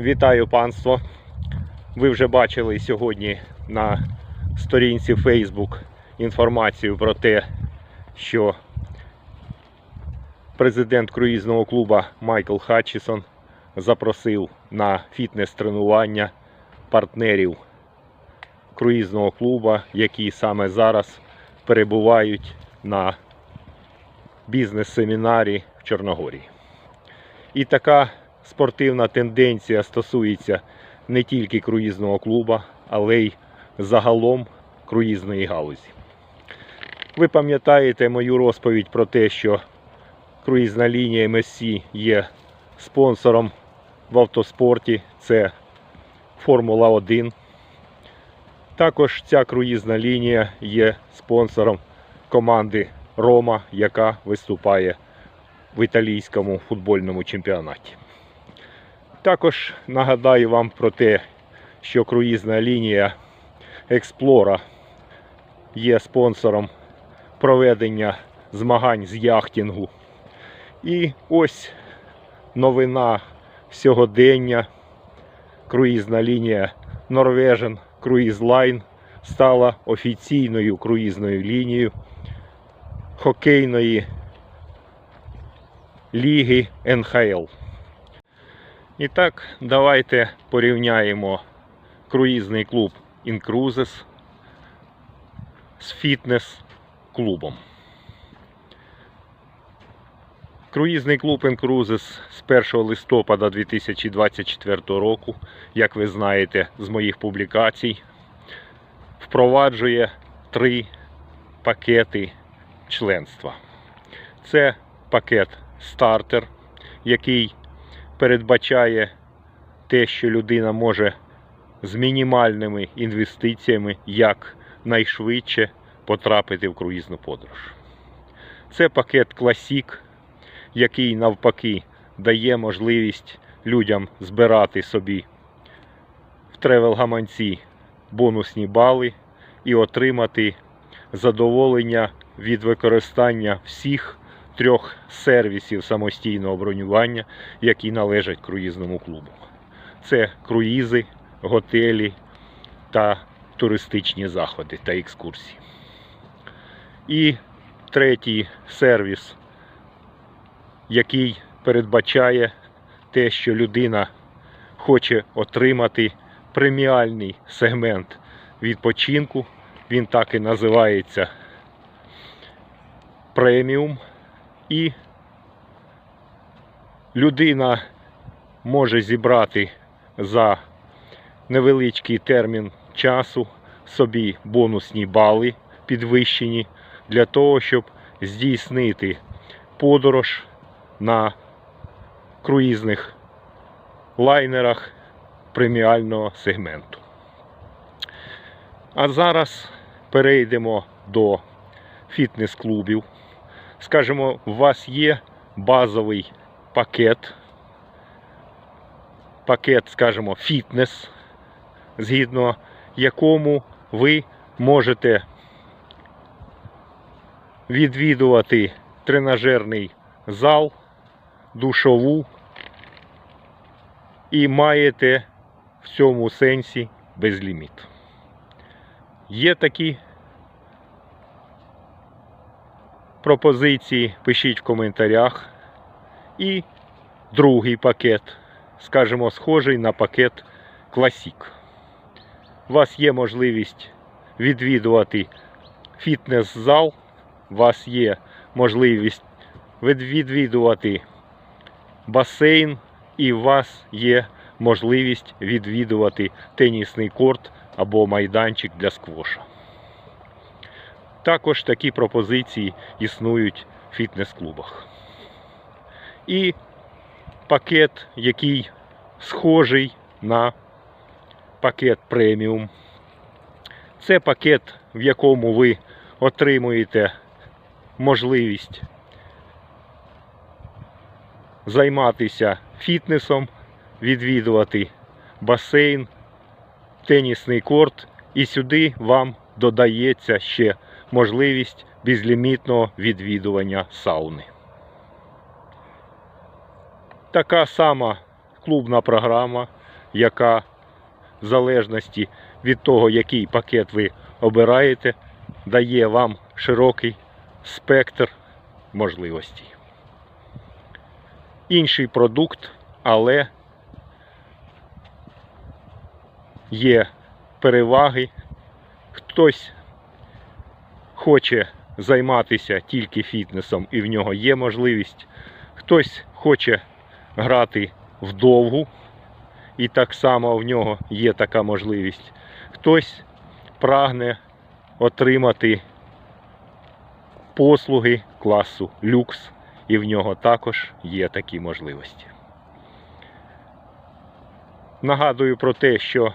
Вітаю панство. Ви вже бачили сьогодні на сторінці Facebook інформацію про те, що президент круїзного клуба Майкл Хатчісон запросив на фітнес-тренування партнерів круїзного клуба, які саме зараз перебувають на бізнес-семінарі в Чорногорії. І така спортивна тенденція стосується не тільки круїзного клуба, але й загалом круїзної галузі. Ви пам'ятаєте мою розповідь про те, що круїзна лінія MSC є спонсором в автоспорті, це Формула 1. Також ця круїзна лінія є спонсором команди Рома, яка виступає в італійському футбольному чемпіонаті. Також нагадаю вам про те, що круїзна лінія Експлора є спонсором проведення змагань з яхтингу. І ось новина сьогодення. Круїзна лінія Norwegian Cruise Line стала офіційною круїзною лінією хокейної ліги НХЛ. І так, давайте порівняємо круїзний клуб Incruises з фітнес-клубом. Круїзний клуб Incruises з 1 листопада 2024 року, як ви знаєте з моїх публікацій, впроваджує три пакети членства. Це пакет стартер, який передбачає те, що людина може з мінімальними інвестиціями як найшвидше потрапити в круїзну подорож. Це пакет Classic, який навпаки дає можливість людям збирати собі в тревел-гаманці бонусні бали і отримати задоволення від використання всіх трьох сервісів самостійного бронювання, які належать круїзному клубу. Це круїзи, готелі та туристичні заходи та екскурсії. І третій сервіс, який передбачає те, що людина хоче отримати преміальний сегмент відпочинку. Він так і називається преміум. І людина може зібрати за невеличкий термін часу собі бонусні бали підвищені для того, щоб здійснити подорож на круїзних лайнерах преміального сегменту. А зараз перейдемо до фітнес-клубів. Скажімо, у вас є базовий пакет, пакет, скажімо, фітнес, згідно якому ви можете відвідувати тренажерний зал, душову і маєте в цьому сенсі безліміт. Є такі пропозиції, пишіть в коментарях. І другий пакет, скажімо, схожий на пакет Classic. У вас є можливість відвідувати фітнес-зал, у вас є можливість відвідувати басейн, і у вас є можливість відвідувати тенісний корт або майданчик для сквоша. Також такі пропозиції існують в фітнес-клубах. І пакет, який схожий на пакет преміум. Це пакет, в якому ви отримуєте можливість займатися фітнесом, відвідувати басейн, тенісний корт, і сюди вам додається ще можливість безлімітного відвідування сауни. Така сама клубна програма яка в залежності від того, який пакет ви обираєте, дає вам широкий спектр можливостей. Інший продукт, але є переваги. Хтось хоче займатися тільки фітнесом і в нього є можливість. Хтось хоче грати вдовгу, і так само в нього є така можливість. Хтось прагне отримати послуги класу люкс, і в нього також є такі можливості. Нагадую про те, що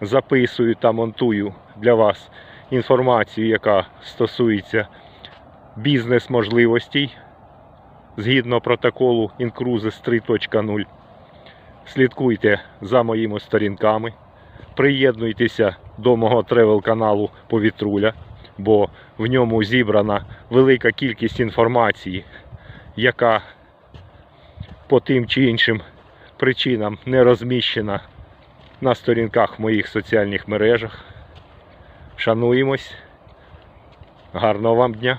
записую та монтую для вас інформацію, яка стосується бізнес-можливостей згідно протоколу Incruises 3.0. Слідкуйте за моїми сторінками, приєднуйтеся до мого тревел-каналу Повітруля, бо в ньому зібрана велика кількість інформації, яка по тим чи іншим причинам не розміщена на сторінках в моїх соціальних мережах. Шануємось. Гарного вам дня!